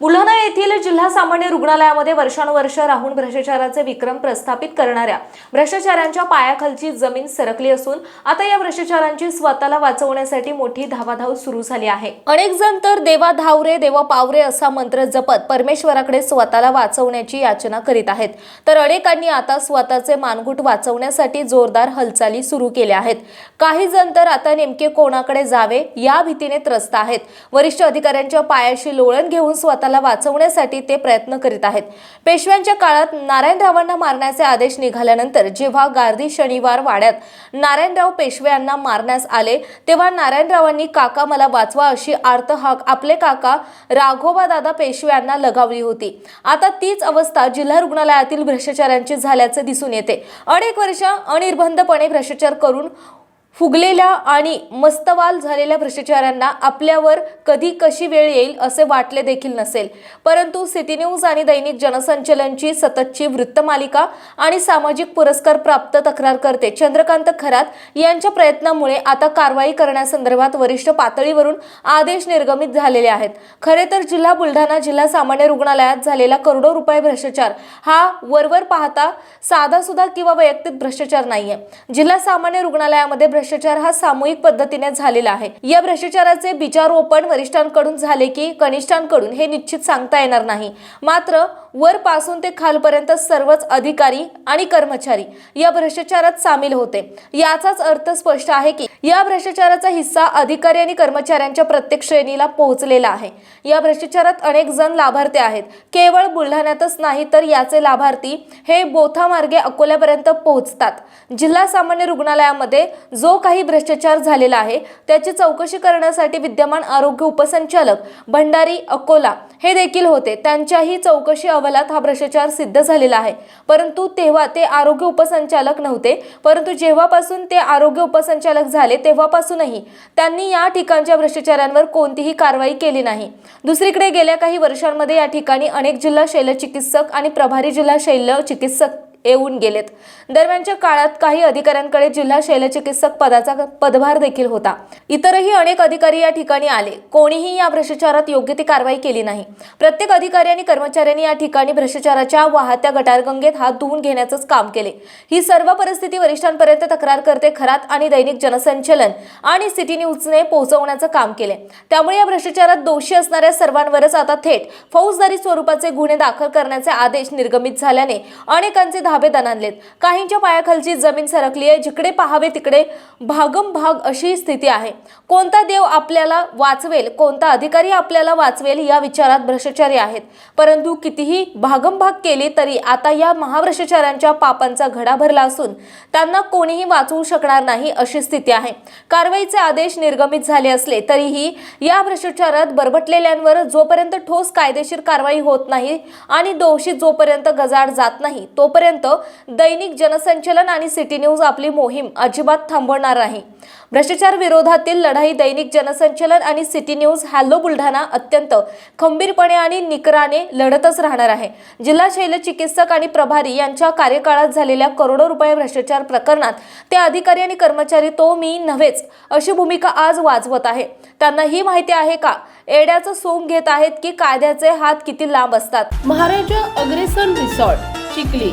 बुलढाणा येथील जिल्हा सामान्य रुग्णालयामध्ये वर्षानुवर्ष राहून भ्रष्टाचाराचे विक्रम प्रस्थापित करणाऱ्या भ्रष्टाचारांच्या पायाखालची जमीन सरकली असून आता या भ्रष्टाचारांची स्वतःला वाचवण्यासाठी मोठी धावाधाव सुरू झाली आहे. अनेक जण तर देवा धावरे देवा पावरे असा मंत्र जपत परमेश्वराकडे स्वतःला वाचवण्याची याचना करीत आहेत. तर अनेकांनी आता स्वतःचे मानगुट वाचवण्यासाठी जोरदार हालचाली सुरू केल्या आहेत. काही जण तर आता नेमके कोणाकडे जावे या भीतीने त्रस्त आहेत. वरिष्ठ अधिकाऱ्यांच्या पायाशी लोळण घेऊन स्वतः स्वतःला वाचवण्यासाठी ते प्रयत्न करीत आहेत. पेशव्यांच्या काळात नारायणरावांना मारण्याचे आदेश निघाल्यानंतर जेव्हा गार्दी शनिवार वाड्यात नारायणराव पेशव्यांना मारण्यास आले तेव्हा नारायणरावांनी काका मला वाचवा अशी आर्त हाक आपले काका राघोबा दादा पेशव्यांना लगावली होती. आता तीच अवस्था जिल्हा रुग्णालयातील भ्रष्टाचारांची झाल्याचे दिसून येते. अनेक वर्ष अनिर्बंधपणे भ्रष्टाचार करून फुगलेल्या आणि मस्तवाल झालेल्या भ्रष्टाचारांना आपल्यावर कधी कशी वेळ येईल असे वाटले देखील नसेल. परंतु सिटी न्यूज आणि दैनिक जनसंचलनची सततची वृत्तमालिका आणि सामाजिक पुरस्कार प्राप्त तक्रार करते चंद्रकांत खरात यांच्या प्रयत्नामुळे आता कारवाई करण्यासंदर्भात वरिष्ठ पातळीवरून आदेश निर्गमित झालेले आहेत. खरे तर जिल्हा बुलढाणा जिल्हा सामान्य रुग्णालयात झालेला करोडो रुपये भ्रष्टाचार हा वरवर पाहता साधासुद्धा किंवा वैयक्तिक भ्रष्टाचार नाहीये. जिल्हा सामान्य रुग्णालयामध्ये भ्रष्टाचार हा सामूहिक पद्धतीने झालेला आहे. या भ्रष्टाचाराचे बिचारोपण वरिष्ठांकडून झाले की कनिष्ठांकडून हे निश्चित सांगता येणार नाही. मात्र वर पासून ते खालपर्यंत सर्वच अधिकारी आणि कर्मचारी या भ्रष्टाचारात सामील होते. याचाच अर्थ स्पष्ट आहे की या भ्रष्टाचाराचा हिस्सा अधिकारी आणि कर्मचाऱ्यांच्या प्रत्येक श्रेणीला पोहोचलेला आहे. या भ्रष्टाचारात अनेक जण लाभार्थी आहेत. केवळ बुलढाण्यातच नाही तर याचे लाभार्थी हे बोथामार्गे अकोल्यापर्यंत पोहोचतात. जिल्हा सामान्य रुग्णालयामध्ये जो काही भ्रष्टाचार झालेला आहे त्याची चौकशी करण्यासाठी विद्यमान आरोग्य उपसंचालक भंडारी अकोला हे देखील होते. त्यांच्याही चौकशी अहवालात हा भ्रष्टाचार सिद्ध झालेला आहे. परंतु तेव्हा ते आरोग्य उपसंचालक नव्हते. परंतु जेव्हापासून ते आरोग्य उपसंचालक झाले तेव्हापासूनही त्यांनी या ठिकाणच्या भ्रष्टाचारांवर कोणतीही कारवाई केली नाही. दुसरीकडे गेल्या काही वर्षांमध्ये या ठिकाणी अनेक जिल्हा शैलचिकित्सक आणि प्रभारी जिल्हा शैल्य चिकित्सक येऊन गेलेत. दरम्यानच्या काळात काही अधिकाऱ्यांकडे जिल्हा शैलचिकित्सक पदाचा पदभार देखील होता. इतरही अनेक अधिकारी या ठिकाणी आले. कोणीही या भ्रष्टाचारात योग्य ती कारवाई केली नाही. प्रत्येक अधिकारी आणि कर्मचाऱ्यांनी या ठिकाणी भ्रष्टाचाराच्या वाहत्या गटारगंगेत हात धुवून घेण्याचंच काम केले. ही सर्व परिस्थिती वरिष्ठांपर्यंत तक्रार करते खरात आणि दैनिक जनसंचलन आणि सिटी न्यूजने पोहोचवण्याचं काम केले. त्यामुळे या भ्रष्टाचारात दोषी असणाऱ्या सर्वांवरच आता थेट फौजदारी स्वरूपाचे गुन्हे दाखल करण्याचे आदेश निर्गमित झाल्याने अनेकांचे धाबे आणलेत काहींच्या पायाखालची जमीन सरकली आहे. जिकडे पाहावे तिकडे भागम भाग अशी स्थिती आहे. कोणता देव आपल्याला वाचवेल? कोणता अधिकारी आपल्याला वाचवेल? या विचारात भ्रष्टाचारी आहेत. परंतु कितीही भागम भाग केली तरी आता या महाभ्रष्टाचारांच्या पापांचा घडा भरला असून त्यांना कोणीही वाचवू शकणार नाही अशी स्थिती आहे. कारवाईचे आदेश निर्गमित झाले असले तरीही या भ्रष्टाचारात बरबटलेल्यांवर जोपर्यंत ठोस कायदेशीर कारवाई होत नाही आणि दोषी जोपर्यंत गजाड जात नाही तोपर्यंत दैनिक जनसंचलन आणि सिटी न्यूज आपली मोहीम अजिबात थांबवणार नाही. भ्रष्टाचार विरोधातील लढाई दैनिक जनसंचलन आणि सिटी न्यूज हॅलो बुलढाणा अत्यंत खंबीरपणे आणि निकराने लढतच राहणार आहे. जिल्हा शैलचिकित्सक आणि प्रभारी यांच्या कार्यकाळात झालेल्या करोडो रुपये भ्रष्टाचार प्रकरणात ते अधिकारी आणि कर्मचारी तो मी नव्हेच अशी भूमिका आज वाजवत आहे. त्यांना ही माहिती आहे का? एड्याचं सोंग घेत आहेत की कायद्याचे हात किती लांब असतात? महाराजा अग्रेसन रिसॉर्ट चिखली.